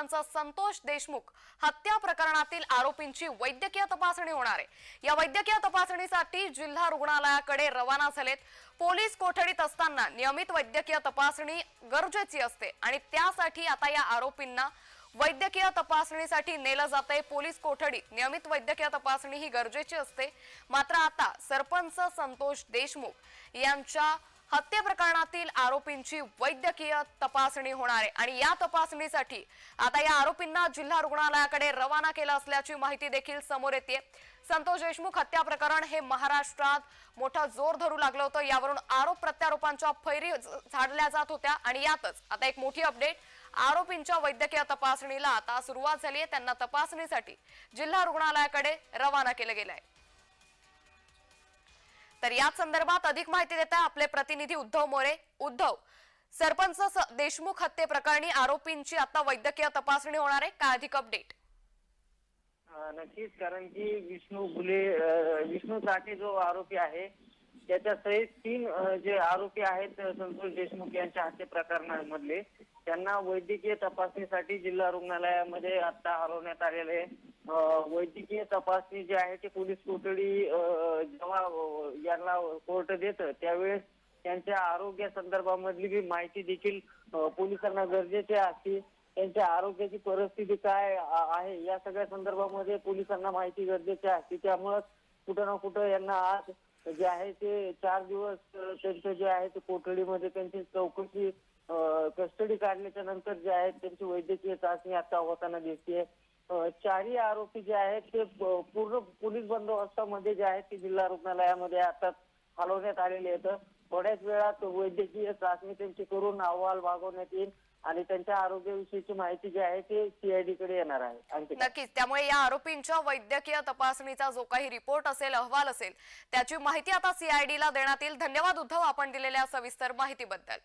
सरपंच संतोष देशमुख हत्या प्रकरणातील आरोपींची वैद्यकीय तपासणी होणार आहे. या वैद्यकीय तपासणीसाठी जिल्हा रुग्णालयाकडे रवाना झालेत. पोलीस कोठडीत असताना नियमित वैद्यकीय तपासणी गरजेची असते आणि त्यासाठी आता या आरोपींना वैद्यकीय तपासणीसाठी नेलं जातंय. पोलीस कोठडीत नियमित वैद्यकीय तपासणी ही गरजेची असते. मात्र आता सरपंच संतोष देशमुख यांच्या हत्या प्रकरणातील आरोपींची वैद्यकीय तपासणी होणार आहे. आणि या तपासणीसाठी आता या आरोपींना जिल्हा रुग्णालयाकडे रवाना केलं असल्याची माहिती देखील समोर येते संतोष देशमुख हत्या प्रकरण हे महाराष्ट्रात मोठा जोर धरू लागलं होतं. यावरून आरोप प्रत्यारोपांच्या फैरी झाडल्या जात होत्या. आणि यातच आता एक मोठी अपडेट आरोपींच्या वैद्यकीय तपासणीला आता सुरुवात झाली आहे त्यांना तपासणीसाठी जिल्हा रुग्णालयाकडे रवाना केलं गेलं आहे तर याच संदर्भात अधिक माहिती देत आहे आपले प्रतिनिधी उद्धव मोरे. उद्धव सरपंच देशमुख हत्ये प्रकरणी आरोपींची आता वैद्यकीय तपासणी होणार आहे. काय अधिक अपडेट नक्कीच कारण की विष्णू फुले विष्णू साठे जो आरोपी आहे त्याच्या सहित तीन जे आरोपी आहेत संतोष देशमुख यांच्या हत्या प्रकरणामधले त्यांना वैद्यकीय तपासणीसाठी जिल्हा रुग्णालयामध्ये आता हलवण्यात आलेले वैद्यकीय तपासणी जी आहे ती पोलीस कोठडी जेव्हा यांना कोर्ट देतं त्यावेळेस त्यांच्या आरोग्या संदर्भामधली जी माहिती देखील पोलिसांना गरजेची असते. त्यांच्या आरोग्याची परिस्थिती काय आहे या सगळ्या संदर्भामध्ये पोलिसांना माहिती गरजेची असते. त्यामुळं कुठं ना कुठं यांना आज जे आहे ते चार दिवस त्यांचं जे आहे ते कोठडीमध्ये त्यांची चौकशी कस्टडी काढल्याच्या नंतर जे आहे त्यांची वैद्यकीय चाचणी आता होताना दिसते चारही आरोपी जे आहेत ते पूर्ण पोलीस बंदोबस्तामध्ये जे आहेत ते जिल्हा रुग्णालयामध्ये आता हलवण्यात आलेले आहेत. थोड्याच वेळात वैद्यकीय चाचणी त्यांची करून अहवाल मागवण्यात येईल. आणि त्यांच्या आरोग्याविषयीची माहिती जी आहे ती सीआयडी कडे येणार आहे नक्कीच. त्यामुळे या आरोपींच्या वैद्यकीय तपासणीचा जो काही रिपोर्ट असेल अहवाल असेल त्याची माहिती आता सीआयडीला देण्यात येईल. धन्यवाद उद्धव आपण दिलेल्या सविस्तर माहितीबद्दल.